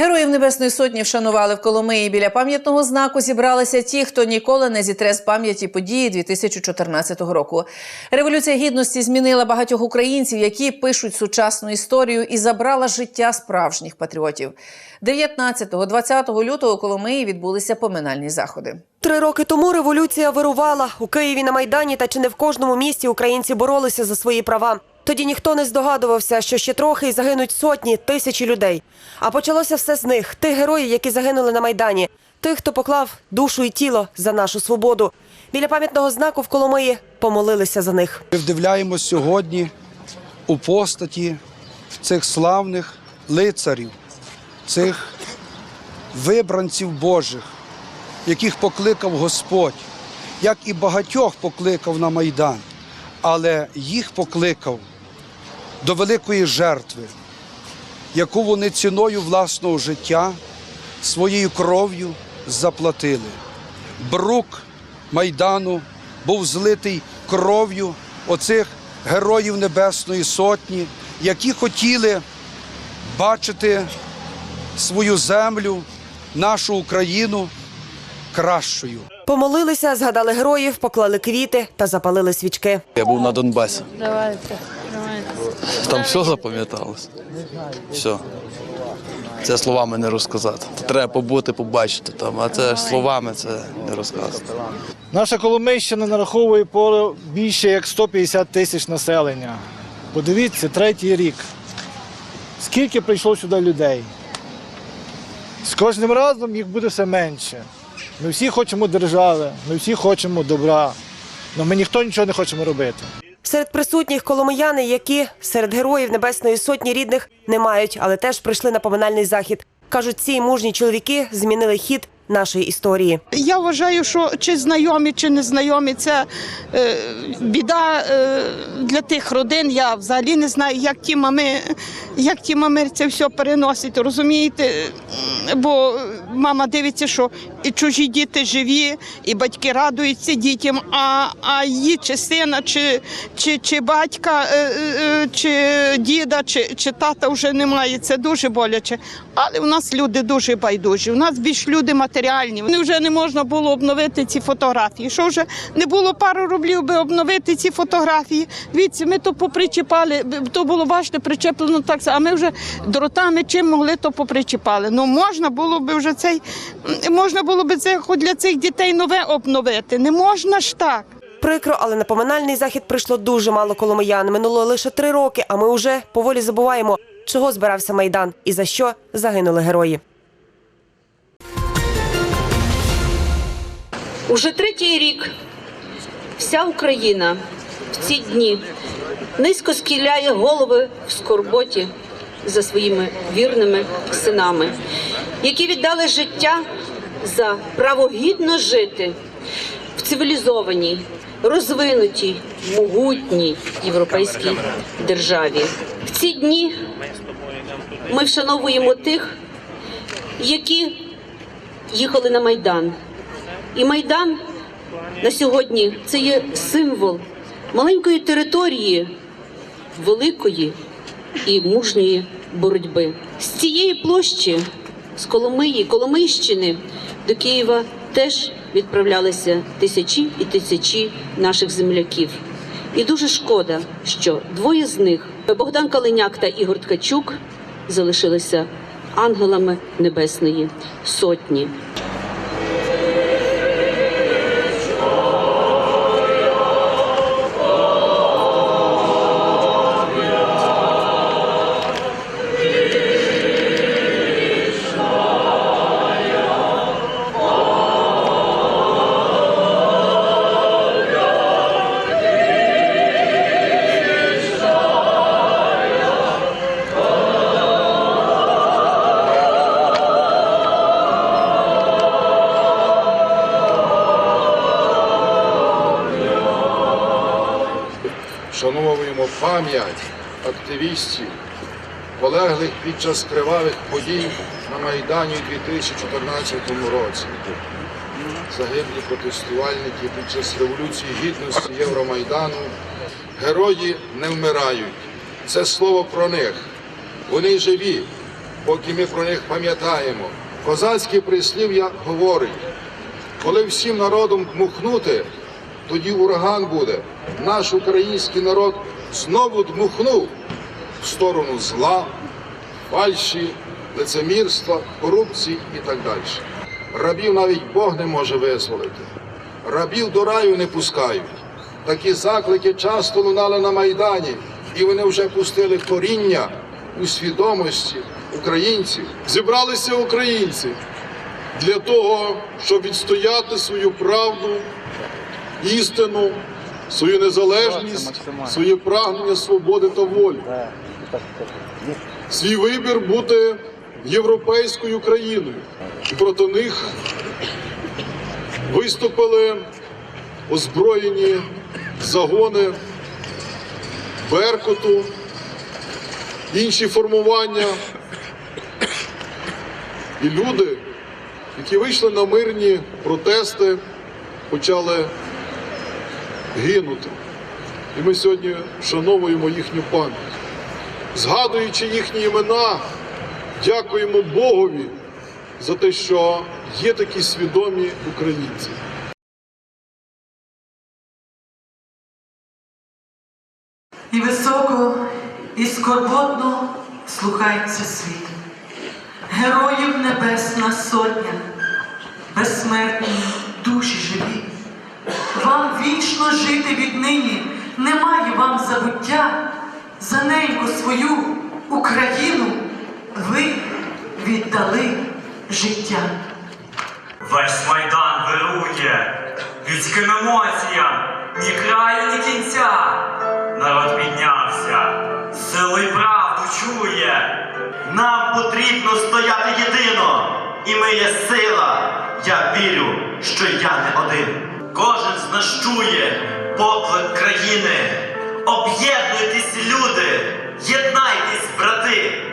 Героїв Небесної Сотні вшанували в Коломиї. Біля пам'ятного знаку зібралися ті, хто ніколи не зітре з пам'яті події 2014 року. Революція гідності змінила багатьох українців, які пишуть сучасну історію і забрала життя справжніх патріотів. 19-20 лютого у Коломиї відбулися поминальні заходи. Три роки тому революція вирувала у Києві на майдані, та чи не в кожному місті українці боролися за свої права. Тоді ніхто не здогадувався, що ще трохи і загинуть сотні тисячі людей. А почалося все з них тих героїв, які загинули на майдані, тих, хто поклав душу і тіло за нашу свободу. Біля пам'ятного знаку в Коломиї помолилися за них. Ми вдивляємось сьогодні у постаті цих славних лицарів, цих вибранців Божих, яких покликав Господь, як і багатьох покликав на Майдан, але їх покликав до великої жертви, яку вони ціною власного життя, своєю кров'ю заплатили. Брук Майдану був злитий кров'ю оцих героїв Небесної Сотні, які хотіли бачити свою землю, нашу Україну кращою. Помолилися, згадали героїв, поклали квіти та запалили свічки. Я був на Донбасі. Давайте. Там все запам'яталось. Все. Це словами не розказати. Треба побути, побачити там, а це словами це не розказати. Наша Коломийщина нараховує по більше як 150 тисяч населення. Подивіться, третій рік. Скільки прийшло сюди людей? З кожним разом їх буде все менше. Ми всі хочемо держави, ми всі хочемо добра, але ми ніхто нічого не хочемо робити. Серед присутніх коломияни, які серед героїв Небесної Сотні рідних не мають, але теж прийшли на поминальний захід. Кажуть, ці мужні чоловіки змінили хід нашої історії. Я вважаю, що чи знайомі, чи не знайомі, це е, біда е, для тих родин. Я взагалі не знаю, як ті мами, як ті мами це все переносять, розумієте? Бо мама дивиться, що і чужі діти живі, і батьки радуються дітям, а, а її чи сина, чи, чи, чи батька, е, е, чи діда, чи, чи тата вже немає. Це дуже боляче. Але в нас люди дуже байдужі. У нас більш люди матеріальні. Вони вже не можна було обновити ці фотографії. Що вже не було пару рублів, би обновити ці фотографії. Дивіться, ми то попричіпали, то було бачите, причеплено так. А ми вже дротами чим могли, то попричіпали. Ну можна було би вже цей, можна було би це хоч для цих дітей нове обновити. Не можна ж так. Прикро, але на поминальний захід прийшло дуже мало коломиян. Минуло лише три роки, а ми вже поволі забуваємо, чого збирався майдан і за що загинули герої. Уже третій рік вся Україна в ці дні низько схиляє голови в скорботі за своїми вірними синами, які віддали життя за право гідно жити в цивілізованій, розвинутій, могутній європейській державі. В ці дні ми вшановуємо тих, які їхали на майдан. І Майдан на сьогодні це є символ маленької території великої і мужньої боротьби. З цієї площі, з Коломиї, Коломийщини до Києва теж відправлялися тисячі і тисячі наших земляків. І дуже шкода, що двоє з них Богдан Калиняк та Ігор Ткачук залишилися ангелами Небесної Сотні. Вшановуємо пам'ять активістів, полеглих під час кривавих подій на Майдані у 2014 році. Загиблі протестувальники під час Революції Гідності Євромайдану. Герої не вмирають. Це слово про них. Вони живі, поки ми про них пам'ятаємо. Козацьке прислів'я говорить, коли всім народом дмухнути, тоді ураган буде. Наш український народ знову дмухнув в сторону зла, фальші, лицемірства, корупції і так далі. Рабів навіть Бог не може визволити. Рабів до раю не пускають. Такі заклики часто лунали на Майдані, і вони вже пустили коріння у свідомості українців. Зібралися українці для того, щоб відстояти свою правду, істину, свою незалежність, своє прагнення свободи та волі. Свій вибір бути європейською країною. І проти них виступили озброєні загони Беркуту, інші формування. І люди, які вийшли на мирні протести, почали гинути. І ми сьогодні вшановуємо їхню пам'ять. Згадуючи їхні імена, дякуємо Богові за те, що є такі свідомі українці. І високо, і скорботно слухається світ. Героїв небесна сотня, безсмертні душі живі. Вам вічно жити віднині, немає вам забуття. За неньку свою Україну ви віддали життя. Весь майдан вирує людським емоціям, ні краю, ні кінця. Народ піднявся, сили правду чує. Нам потрібно стояти єдино, і ми є сила. Я вірю, що я не один. Кожен з нас чує поклик країни. Об'єднуйтесь, люди, єднайтесь, брати.